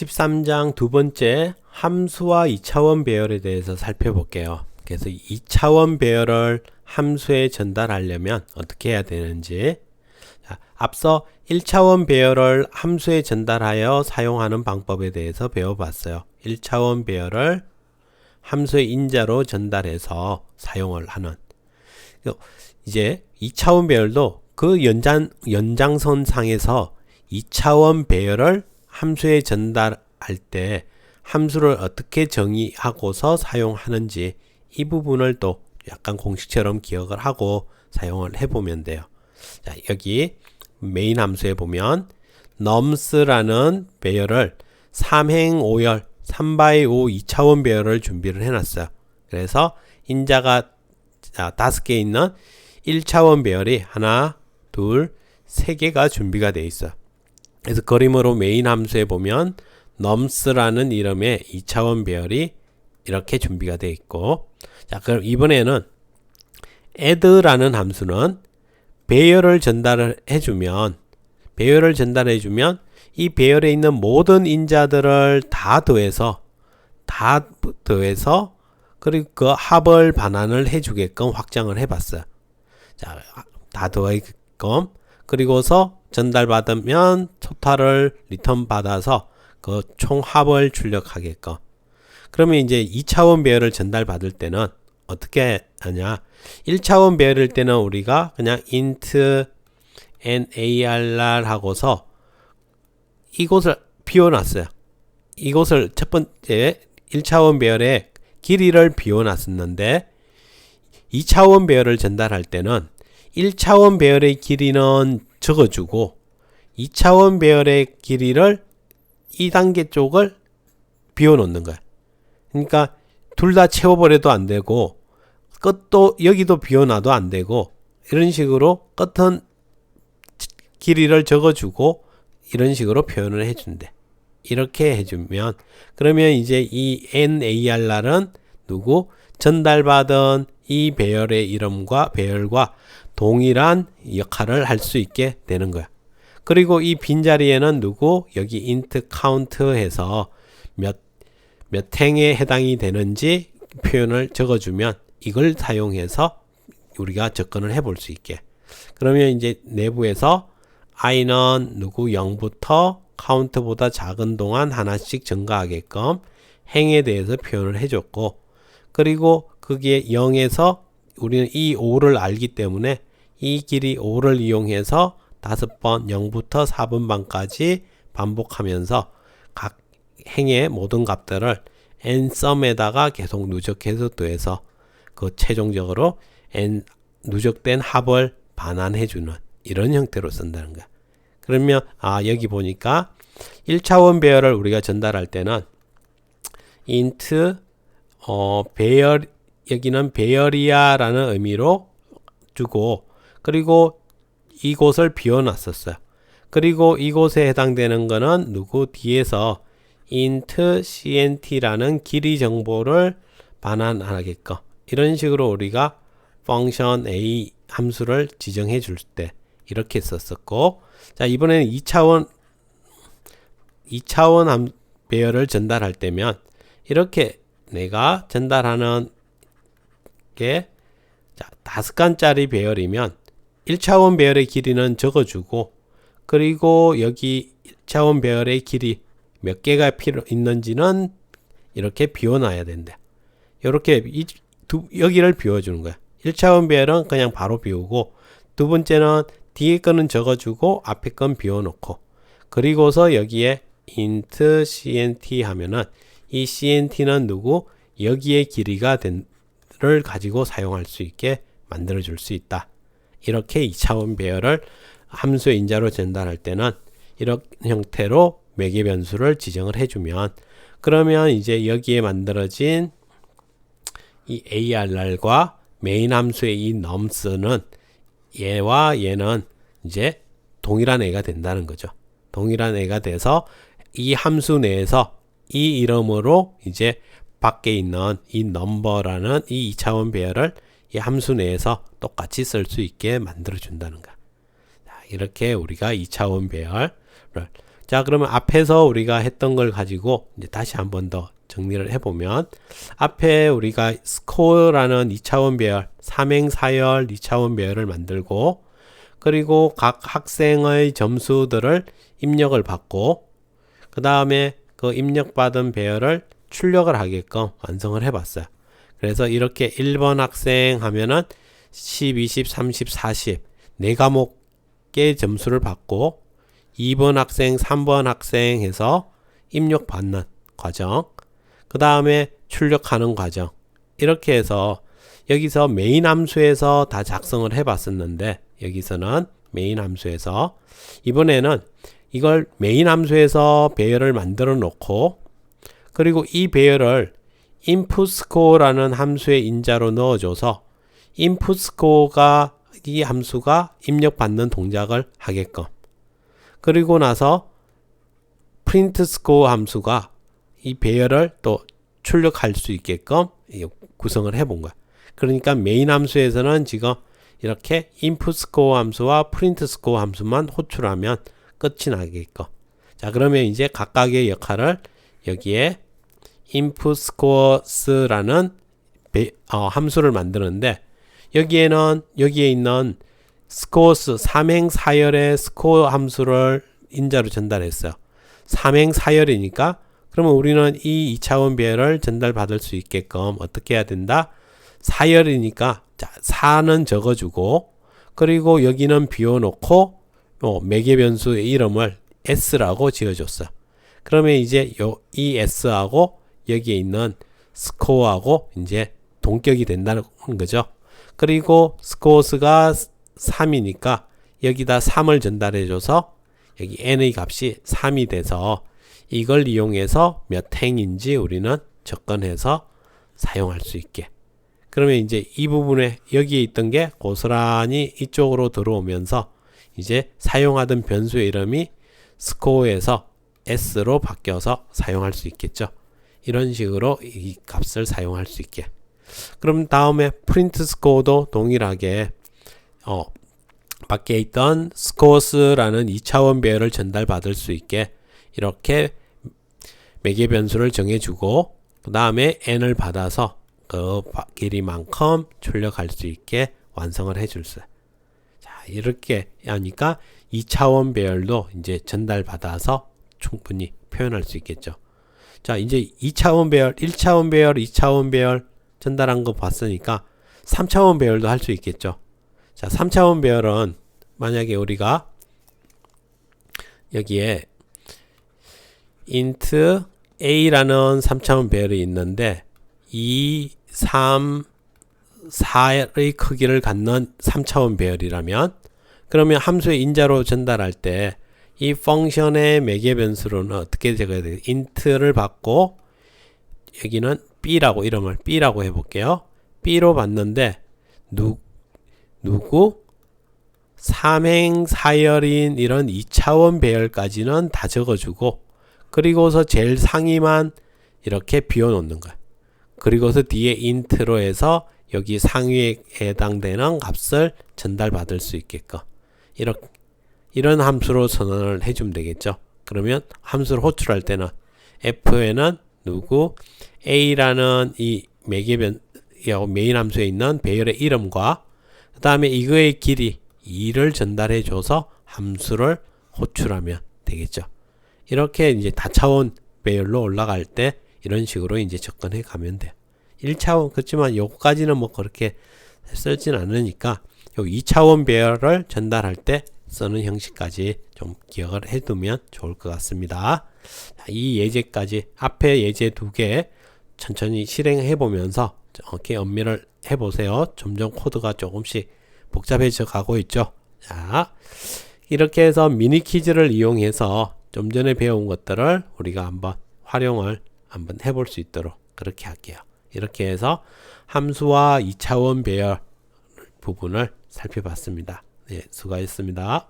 13장 두 번째 함수와 2차원 배열에 대해서 살펴볼게요. 그래서 2차원 배열을 함수에 전달하려면 어떻게 해야 되는지 자, 앞서 1차원 배열을 함수에 전달하여 사용하는 방법에 대해서 배워봤어요. 1차원 배열을 함수의 인자로 전달해서 사용을 하는 이제 2차원 배열도 그 연장, 연장선 상에서 2차원 배열을 함수에 전달할 때 함수를 어떻게 정의하고서 사용하는지 이 부분을 또 약간 공식처럼 기억을 하고 사용을 해보면 돼요. 자, 여기 메인 함수에 보면 nums라는 배열을 3행 5열 3by 5 2차원 배열을 준비를 해놨어요. 그래서 인자가 다섯 개 있는 1차원 배열이 하나, 둘, 세 개가 준비가 되어 있어요. 그래서 그림으로 메인 함수에 보면 nums라는 이름의 2차원 배열이 이렇게 준비가 되어 있고 자 그럼 이번에는 add라는 함수는 배열을 전달을 해주면 배열을 전달해 주면 이 배열에 있는 모든 인자들을 다 더해서 다 더해서 그리고 그 합을 반환을 해주게끔 확장을 해봤어요. 자, 다 더하게끔 그리고서 전달받으면 토탈을 리턴 받아서 그 총합을 출력하게끔. 그러면 이제 2차원 배열을 전달받을 때는 어떻게 하냐? 1차원 배열일 때는 우리가 그냥 int narr 하고서 이곳을 비워놨어요. 이곳을 첫 번째 1차원 배열의 길이를 비워놨었는데 2차원 배열을 전달할 때는 1차원 배열의 길이는 적어주고 2차원 배열의 길이를 2단계 쪽을 비워놓는 거야. 그러니까 둘 다 채워버려도 안 되고 끝도 여기도 비워놔도 안 되고 이런 식으로 끝은 길이를 적어주고 이런 식으로 표현을 해준대. 이렇게 해주면 그러면 이제 이 NAR은 누구 전달받은 이 배열의 이름과 배열과 동일한 역할을 할 수 있게 되는 거야. 그리고 이 빈자리에는 누구 여기 int count 해서 몇, 몇 행에 해당이 되는지 표현을 적어주면 이걸 사용해서 우리가 접근을 해볼 수 있게. 그러면 이제 내부에서 i는 누구 0부터 카운트보다 작은 동안 하나씩 증가하게끔 행에 대해서 표현을 해줬고 그리고 그게 0에서 우리는 이 5를 알기 때문에 이 길이 5를 이용해서 다섯 번 0부터 4분 반까지 반복하면서 각 행의 모든 값들을 n썸에다가 계속 누적해서 더해서 그 최종적으로 n 누적된 합을 반환해 주는 이런 형태로 쓴다는 거야. 그러면 아 여기 보니까 1차원 배열을 우리가 전달할 때는 int 어 배열 여기는 배열이야라는 의미로 주고 그리고 이곳을 비워놨었어요. 그리고 이곳에 해당되는 거는 누구 뒤에서 int cnt라는 길이 정보를 반환하게끔 이런 식으로 우리가 function a 함수를 지정해 줄 때 이렇게 썼었고 자 이번에는 2차원 2차원 함, 배열을 전달할 때면 이렇게 내가 전달하는 게 자, 다섯 칸짜리 배열이면 1차원 배열의 길이는 적어주고 그리고 여기 1차원 배열의 길이 몇 개가 필요 있는지는 이렇게 비워놔야 된다. 이렇게 이, 두, 여기를 비워주는 거야. 1차원 배열은 그냥 바로 비우고 두 번째는 뒤에 거는 적어주고 앞에 건 비워놓고 그리고서 여기에 int cnt 하면은 이 cnt는 누구 여기에 길이가 된를 가지고 사용할 수 있게 만들어 줄 수 있다. 이렇게 2차원 배열을 함수의 인자로 전달할 때는 이런 형태로 매개 변수를 지정을 해주면 그러면 이제 여기에 만들어진 이 arr과 메인 함수의 이 nums는 얘와 얘는 이제 동일한 애가 된다는 거죠. 동일한 애가 돼서 이 함수 내에서 이 이름으로 이제 밖에 있는 이 number라는 이 2차원 배열을 이 함수 내에서 똑같이 쓸 수 있게 만들어 준다는 거. 이렇게 우리가 2차원 배열을 자, 그러면 앞에서 우리가 했던 걸 가지고 이제 다시 한 번 더 정리를 해보면 앞에 우리가 스코어라는 2차원 배열, 삼행사열 2차원 배열을 만들고 그리고 각 학생의 점수들을 입력을 받고 그 다음에 그 입력받은 배열을 출력을 하게끔 완성을 해봤어요. 그래서 이렇게 1번 학생 하면은 10, 20, 30, 40, 네 과목의 점수를 받고 2번 학생, 3번 학생 해서 입력 받는 과정. 그 다음에 출력하는 과정. 이렇게 해서 여기서 메인 함수에서 다 작성을 해 봤었는데 여기서는 메인 함수에서 이번에는 이걸 메인 함수에서 배열을 만들어 놓고 그리고 이 배열을 inputScore라는 함수의 인자로 넣어줘서 inputScore가 이 함수가 입력받는 동작을 하게끔 그리고 나서 printScore 함수가 이 배열을 또 출력할 수 있게끔 구성을 해본 거야. 그러니까 메인 함수에서는 지금 이렇게 inputScore 함수와 printScore 함수만 호출하면 끝이 나게끔. 자, 그러면 이제 각각의 역할을 여기에 inputScores라는 어, 함수를 만드는데 여기에는 여기에 있는 scores 삼행 사열의 score 함수를 인자로 전달했어요. 삼행 사열이니까 그러면 우리는 이 2차원 배열을 전달받을 수 있게끔 어떻게 해야 된다? 사열이니까 자, 4는 적어주고 그리고 여기는 비워놓고 어, 매개 변수의 이름을 s라고 지어줬어. 그러면 이제 요, 이 s하고 여기에 있는 스코어하고 이제 동격이 된다는 거죠. 그리고 스코어스가 3이니까 여기다 3을 전달해줘서 여기 n의 값이 3이 돼서 이걸 이용해서 몇 행인지 우리는 접근해서 사용할 수 있게. 그러면 이제 이 부분에 여기에 있던 게 고스란히 이쪽으로 들어오면서 이제 사용하던 변수의 이름이 스코어에서 s로 바뀌어서 사용할 수 있겠죠. 이런 식으로 이 값을 사용할 수 있게. 그럼 다음에 프린트 스코어도 동일하게 어, 밖에 있던 스코어스라는 2차원 배열을 전달받을 수 있게 이렇게 매개 변수를 정해주고 그 다음에 n을 받아서 그 길이만큼 출력할 수 있게 완성을 해줄 수. 자 이렇게 하니까 2차원 배열도 이제 전달받아서 충분히 표현할 수 있겠죠. 자 이제 2차원 배열, 1차원 배열, 2차원 배열 전달한 거 봤으니까 3차원 배열도 할 수 있겠죠. 자 3차원 배열은 만약에 우리가 여기에 int a라는 3차원 배열이 있는데 2, 3, 4의 크기를 갖는 3차원 배열이라면 그러면 함수의 인자로 전달할 때 이 펑션의 매개 변수로는 어떻게 적어야 돼요? int를 받고 여기는 b라고 이름을 b라고 해볼게요. b로 받는데 누, 누구? 삼행사열인 이런 2차원 배열까지는 다 적어주고 그리고서 제일 상위만 이렇게 비워놓는 거야. 그리고서 뒤에 인트로 해서 여기 상위에 해당되는 값을 전달받을 수 있게끔 이렇게 이런 함수로 선언을 해주면 되겠죠. 그러면 함수를 호출할 때는 f에는 누구 a라는 이 매개변 메인 함수에 있는 배열의 이름과 그 다음에 이거의 길이 2를 전달해 줘서 함수를 호출하면 되겠죠. 이렇게 이제 다차원 배열로 올라갈 때 이런 식으로 이제 접근해 가면 돼. 1차원 그렇지만 요거까지는 뭐 그렇게 쓰진 않으니까 요 2차원 배열을 전달할 때 쓰는 형식까지 좀 기억을 해두면 좋을 것 같습니다. 이 예제까지 앞에 예제 두 개 천천히 실행해 보면서 이렇게 엄밀을 해 보세요. 점점 코드가 조금씩 복잡해져 가고 있죠. 자, 이렇게 해서 미니 퀴즈를 이용해서 좀 전에 배운 것들을 우리가 한번 활용을 한번 해볼 수 있도록 그렇게 할게요. 이렇게 해서 함수와 2차원 배열 부분을 살펴봤습니다. 네, 수고하셨습니다.